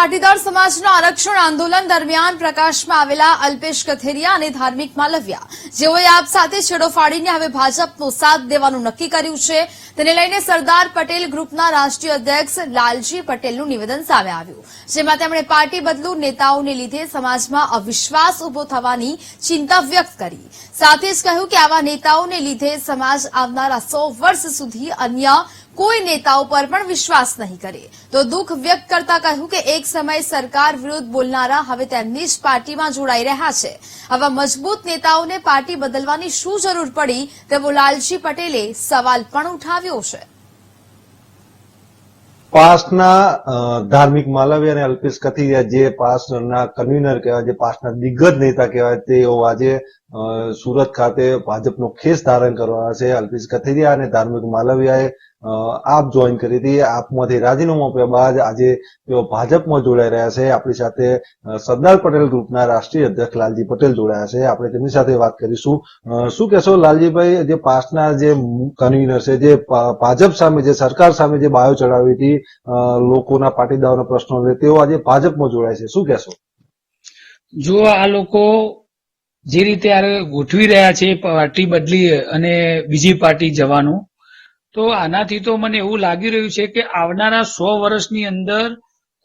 પાટીદાર સમાજના આરક્ષણ આંદોલન દરમિયાન પ્રકાશમાં આવેલા અલ્પેશ કથેરિયા અને ધાર્મિક માલવિયા. જેઓએ આપ સાથે છેડો ફાડીને હવે ભાજપનો સાથ દેવાનું નક્કી કર્યું છે. તેને લઈને સરદાર પટેલ ગ્રુપના રાષ્ટ્રીય અધ્યક્ષ લાલજી પટેલનું નિવેદન સામે આવ્યું. જેમાં તેમણે પાર્ટી બદલુ નેતાઓને લીધે સમાજમાં અવિશ્વાસ ઊભો થવાની ચિંતા વ્યક્ત કરી. સાથે જ કહ્યું કે આવા નેતાઓને લીધે સમાજ આવનારા સો વર્ષ સુધી અન્ય કોઈ નેતાઓ પર પણ વિશ્વાસ નહીં કરે. તો દુઃખ વ્યક્ત કરતા કહ્યું કે એક સમય સરકાર વિરુદ્ધ બોલનારા હવે તેમની જ પાર્ટીમાં જોડાઈ રહ્યા છે. આવા મજબૂત નેતાઓને પાર્ટી બદલવાની શું જરૂર પડી તેવો લાલજી પટેલે સવાલ પણ ઉઠાવ્યો છે. પાસના ધાર્મિક માલવી અને અલ્પેશ કથિરિયા જે પાસના કન્વીનર કહેવાય, જે પાસના દિગ્ગજ નેતા કહેવાય, તેઓ આજે સુરત ખાતે ભાજપનો ખેસ ધારણ કરવાના છે. અલ્પેશ કથિરિયા અને ધાર્મિક માલવિયાએ આપ જોઈન કરી હતી, આપમાંથી રાજીનામું આપ્યા બાદ આજે તેઓ ભાજપમાં જોડાઈ રહ્યા છે. આપણી સાથે સરદાર પટેલ ગ્રુપના રાષ્ટ્રીય અધ્યક્ષ લાલજી પટેલ જોડાયા છે. આપણે તેમની સાથે વાત કરીશું. શું કહેશો લાલજીભાઈ, જે પાસના જે કન્વીનર છે, જે ભાજપ સામે જે સરકાર સામે જે બાયો ચડાવી હતી લોકોના પાટીદારોના પ્રશ્નો તેઓ આજે ભાજપમાં જોડાય છે. શું કહેશો? જો આ લોકો જે રીતે ગોઠવી રહ્યા છે, પાર્ટી બદલી અને બીજી પાર્ટી જવાનું તો આનાથી તો મને એવું લાગી રહ્યું છે કે આવનારા સો વર્ષની અંદર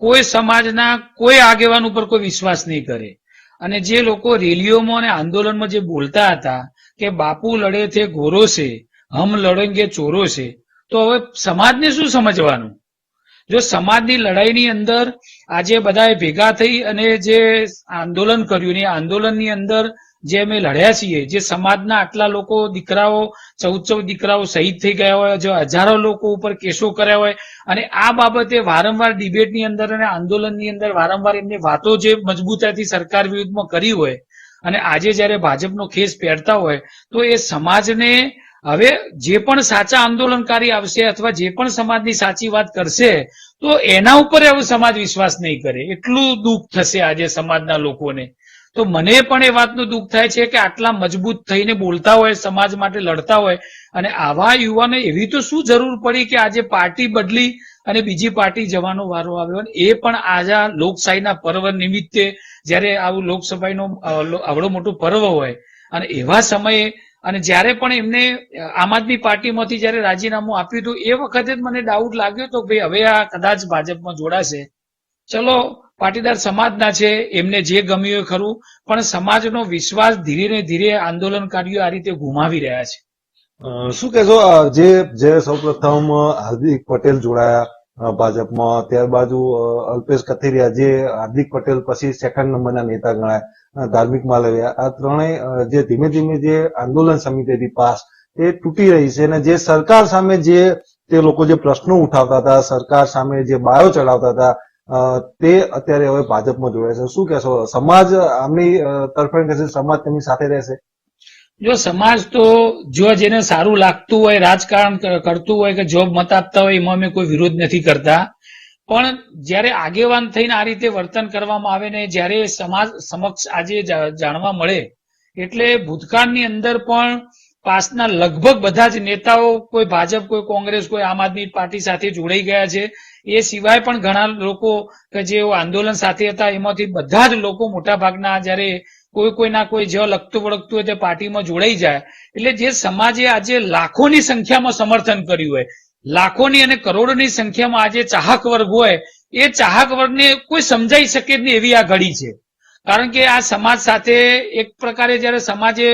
કોઈ સમાજના કોઈ આગેવાન ઉપર કોઈ વિશ્વાસ નહીં કરે. અને જે લોકો રેલીઓમાં અને આંદોલનમાં જે બોલતા હતા કે બાપુ લડે છે, ઘોરો છે, હમ લડેંગે, ચોરો છે, તો હવે સમાજને શું સમજવાનું? જો સમાજની લડાઈની અંદર આજે બધાએ ભેગા થઈ અને જે આંદોલન કર્યું ને આંદોલનની અંદર જે અમે લડ્યા છીએ, જે સમાજના આટલા લોકો દીકરાઓ ચૌદ ચૌદ દીકરાઓ શહીદ થઈ ગયા હોય, જે હજારો લોકો ઉપર કેસો કર્યા હોય, અને આ બાબતે વારંવાર ડિબેટની અંદર અને આંદોલનની અંદર વારંવાર એમની વાતો જે મજબૂતાઈથી સરકાર વિરુદ્ધમાં કરી હોય, અને આજે જ્યારે ભાજપનો ખેસ પહેરતા હોય, તો એ સમાજને હવે જે પણ સાચા આંદોલનકારી આવશે અથવા જે પણ સમાજની સાચી વાત કરશે, તો એના ઉપર હવે સમાજ વિશ્વાસ નહીં કરે. એટલું દુઃખ થશે આજે સમાજના લોકોને. તો મને પણ એ વાતનું દુઃખ થાય છે કે આટલા મજબૂત થઈને બોલતા હોય, સમાજ માટે લડતા હોય, અને આવા યુવાને એવી તો શું જરૂર પડી કે આજે પાર્ટી બદલી અને બીજી પાર્ટી જવાનો વારો આવ્યો? એ પણ આજે લોકશાહીના પર્વ નિમિત્તે જ્યારે આવું લોકસભાનો આવડો મોટો પર્વ હોય, અને એવા સમયે, અને જ્યારે પણ એમને આમ આદમી પાર્ટીમાંથી જ્યારે રાજીનામું આપ્યું હતું, એ વખતે જ મને ડાઉટ લાગ્યો તો ભાઈ હવે આ કદાચ ભાજપમાં જોડાશે. ચલો પાટીદાર સમાજના છે, એમને જે ગમ્યું એ ખરું, પણ સમાજનો વિશ્વાસ ધીરે ધીરે આંદોલનકારીઓ આ રીતે ગુમાવી રહ્યા છે. શું કહેશો જે જે સૌપ્રથમ હાર્દિક પટેલ જોડાયા ભાજપમાં ત્યારબાદ અલ્પેશ કથિરિયા જે હાર્દિક પટેલ પછી સેકન્ડ નંબરના નેતા ગણાય ધાર્મિક માલવિયા, આ ત્રણેય જે ધીમે ધીમે જે આંદોલન સમિતિ હતી પાસ, એ તૂટી રહી છે અને જે સરકાર સામે જે, તે લોકો જે પ્રશ્નો ઉઠાવતા હતા, સરકાર સામે જે બાયો ચડાવતા હતા તે અત્યારે હવે ભાજપમાં જોડાય છે. શું કહેશો? સમાજ આમની તરફેણ કરશે સમાજ તેમની સાથે રહેશે? જો સમાજ તો જો જેને સારું લાગતું હોય, રાજકારણ કરતું હોય કે જોબ મત આપતા હોય, એમાં અમે કોઈ વિરોધ નથી કરતા. પણ જ્યારે આગેવાન થઈને આ રીતે વર્તન કરવામાં આવે ને જ્યારે સમાજ સમક્ષ આજે જાણવા મળે, એટલે ભૂતકાળની અંદર પણ પાસના લગભગ બધા જ નેતાઓ, કોઈ ભાજપ, કોઈ કોંગ્રેસ, કોઈ આમ આદમી પાર્ટી સાથે જોડાઈ ગયા છે. એ સિવાય પણ ઘણા લોકો કે જેઓ આંદોલન સાથે હતા, એમાંથી બધા જ લોકો મોટા ભાગના જ્યારે કોઈ કોઈના કોઈ જ લગતું વળગતું હોય તે પાર્ટીમાં જોડાઈ જાય. એટલે જે સમાજે આજે લાખોની સંખ્યામાં સમર્થન કર્યું હોય, લાખોની અને કરોડોની સંખ્યામાં આજે ચાહક વર્ગ હોય, એ ચાહક વર્ગને કોઈ સમજાઈ શકે નહીં એવી આ ઘડી છે. કારણ કે આ સમાજ સાથે એક પ્રકારે જ્યારે સમાજે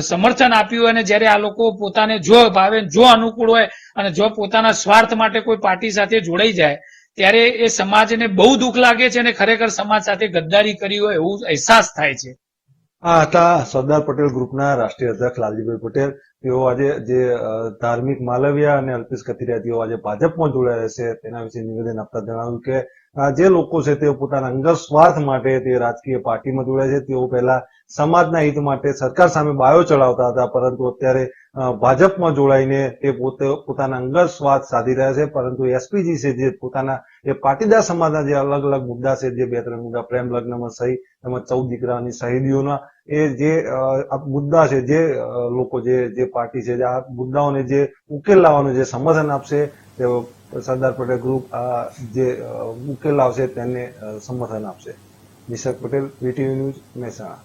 સમર્થન આપ્યું અને જ્યારે આ લોકો પોતાને જો ભાવે જો અનુકૂળ હોય અને જો પોતાના સ્વાર્થ માટે કોઈ પાર્ટી સાથે જોડાઈ જાય, ત્યારે એ સમાજને બહુ દુઃખ લાગે છે અને ખરેખર સમાજ સાથે ગદ્દારી કરી હોય એવું અહેસાસ થાય છે. આ હતા સરદાર પટેલ ગ્રુપના રાષ્ટ્રીય અધ્યક્ષ લાલજીભાઈ પટેલ. તેઓ આજે જે ધાર્મિક માલવિયા અને અલ્પેશ કથિરિયા તેઓ આજે ભાજપમાં જોડાયા છે. તેના વિશે નિવેદન આપતા જણાવ્યું કે જે લોકો છે તેઓ પોતાના અંગત સ્વાર્થ માટે તે રાજકીય પાર્ટીમાં જોડાય છે. તેઓ પહેલા સમાજના હિત માટે સરકાર સામે બાયો ચડાવતા હતા, પરંતુ અત્યારે ભાજપમાં જોડાઈને તે પોતે પોતાના અંગત સ્વાર્થ સાધી રહ્યા છે. પરંતુ એસપીજી છે જે પોતાના, એ પાટીદાર સમાજના જે અલગ અલગ મુદ્દા છે, જે બે ત્રણ મુદ્દા, પ્રેમ લગ્નમાં સહી તેમજ ચૌદ દીકરાની શહીદીઓના એ જે મુદ્દા છે, જે લોકો જે જે પાર્ટી છે આ મુદ્દાઓને જે ઉકેલ લાવવાનું જે સમર્થન આપશે, તેઓ સરદાર પટેલ ગ્રુપ આ જે મુકેલા આવશે તેને સમર્થન આપશે. Nishak Patel VTV news Mehsana.